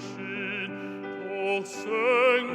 schien, doch sing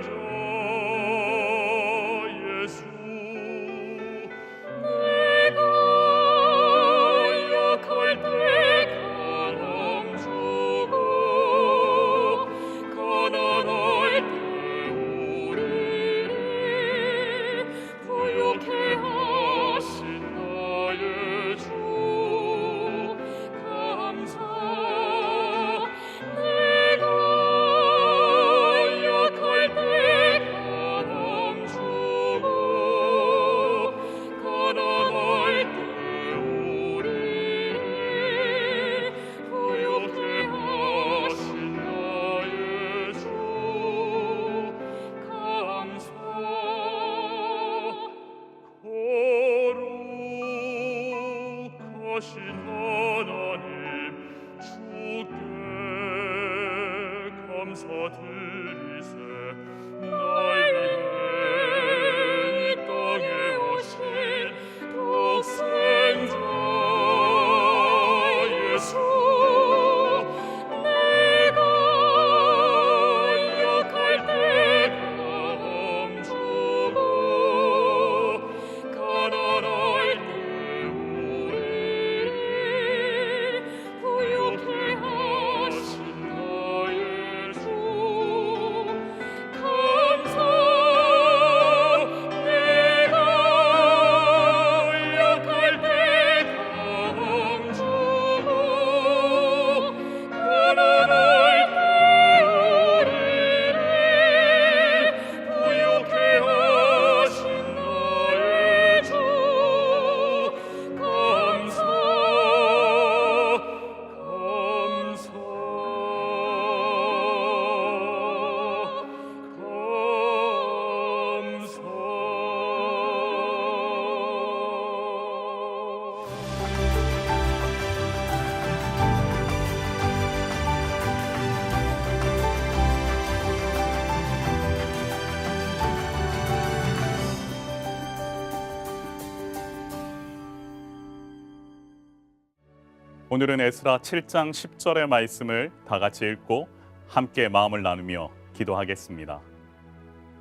오늘은 에스라 7장 10절의 말씀을 다 같이 읽고 함께 마음을 나누며 기도하겠습니다.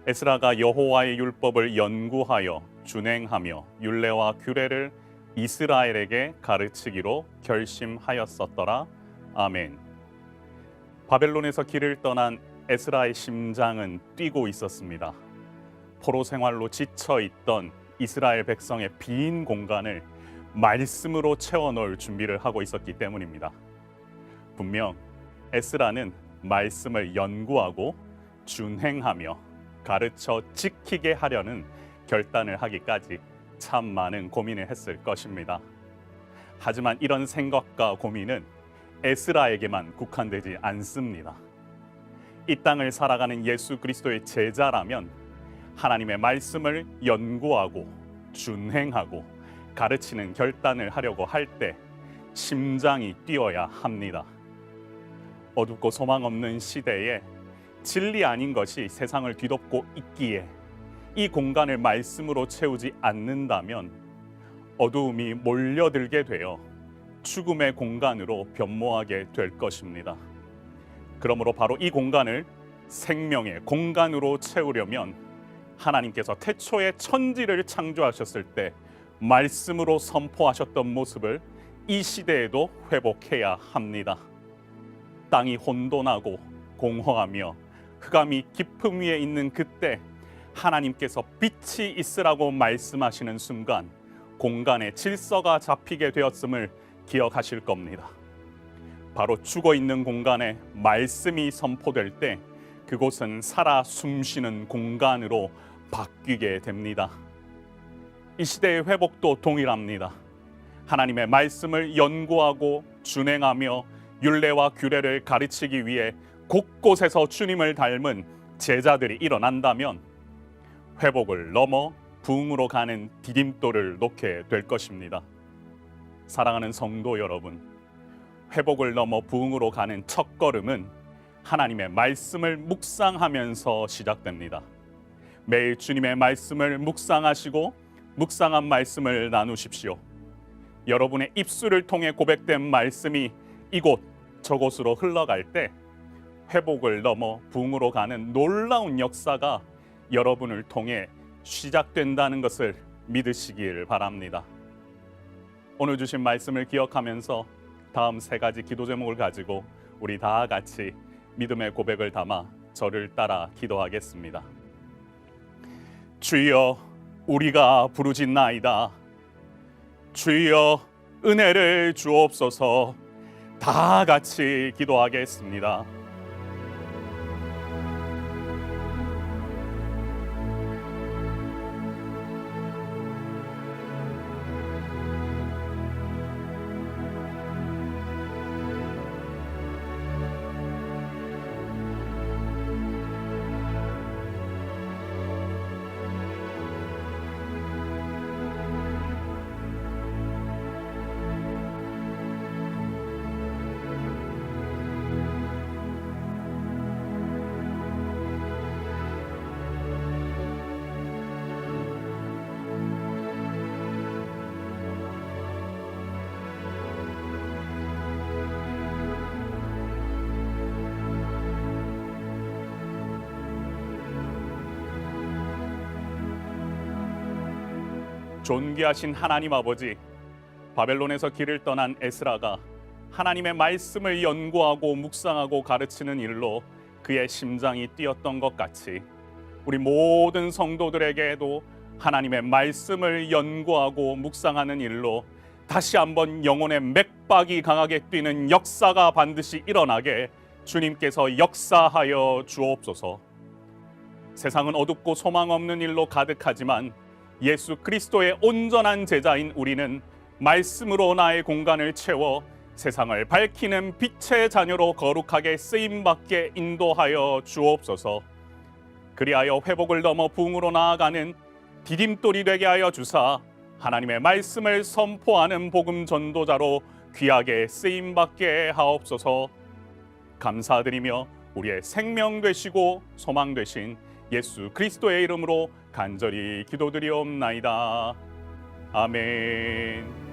에스라가 여호와의 율법을 연구하여 준행하며 율례와 규례를 이스라엘에게 가르치기로 결심하였었더라. 아멘. 바벨론에서 길을 떠난 에스라의 심장은 뛰고 있었습니다. 포로 생활로 지쳐 있던 이스라엘 백성의 빈 공간을 말씀으로 채워 넣을 준비를 하고 있었기 때문입니다. 분명 에스라는 말씀을 연구하고 준행하며 가르쳐 지키게 하려는 결단을 하기까지 참 많은 고민을 했을 것입니다. 하지만 이런 생각과 고민은 에스라에게만 국한되지 않습니다. 이 땅을 살아가는 예수 그리스도의 제자라면 하나님의 말씀을 연구하고 준행하고 가르치는 결단을 하려고 할 때 심장이 뛰어야 합니다. 어둡고 소망 없는 시대에 진리 아닌 것이 세상을 뒤덮고 있기에 이 공간을 말씀으로 채우지 않는다면 어두움이 몰려들게 되어 죽음의 공간으로 변모하게 될 것입니다. 그러므로 바로 이 공간을 생명의 공간으로 채우려면 하나님께서 태초에 천지를 창조하셨을 때 말씀으로 선포하셨던 모습을 이 시대에도 회복해야 합니다. 땅이 혼돈하고 공허하며 흑암이 깊음 위에 있는 그때 하나님께서 빛이 있으라고 말씀하시는 순간 공간의 질서가 잡히게 되었음을 기억하실 겁니다. 바로 죽어 있는 공간에 말씀이 선포될 때 그곳은 살아 숨쉬는 공간으로 바뀌게 됩니다. 이 시대의 회복도 동일합니다. 하나님의 말씀을 연구하고 준행하며 율례와 규례를 가르치기 위해 곳곳에서 주님을 닮은 제자들이 일어난다면 회복을 넘어 부흥으로 가는 디딤돌을 놓게 될 것입니다. 사랑하는 성도 여러분, 회복을 넘어 부흥으로 가는 첫 걸음은 하나님의 말씀을 묵상하면서 시작됩니다. 매일 주님의 말씀을 묵상하시고 묵상한 말씀을 나누십시오. 여러분의 입술을 통해 고백된 말씀이 이곳 저곳으로 흘러갈 때 회복을 넘어 붕으로 가는 놀라운 역사가 여러분을 통해 시작된다는 것을 믿으시길 바랍니다. 오늘 주신 말씀을 기억하면서 다음 세 가지 기도 제목을 가지고 우리 다 같이 믿음의 고백을 담아 저를 따라 기도하겠습니다. 주여 우리가 부르짖나이다. 주여 은혜를 주옵소서. 다 같이 기도하겠습니다. 존귀하신 하나님 아버지 바벨론에서 길을 떠난 에스라가 하나님의 말씀을 연구하고 묵상하고 가르치는 일로 그의 심장이 뛰었던 것 같이 우리 모든 성도들에게도 하나님의 말씀을 연구하고 묵상하는 일로 다시 한번 영혼의 맥박이 강하게 뛰는 역사가 반드시 일어나게 주님께서 역사하여 주옵소서. 세상은 어둡고 소망 없는 일로 가득하지만 예수 그리스도의 온전한 제자인 우리는 말씀으로 나의 공간을 채워 세상을 밝히는 빛의 자녀로 거룩하게 쓰임 받게 인도하여 주옵소서. 그리하여 회복을 넘어 붕으로 나아가는 디딤돌이 되게 하여 주사 하나님의 말씀을 선포하는 복음 전도자로 귀하게 쓰임 받게 하옵소서. 감사드리며 우리의 생명 되시고 소망 되신 예수 그리스도의 이름으로 간절히 기도드리옵나이다. 아멘.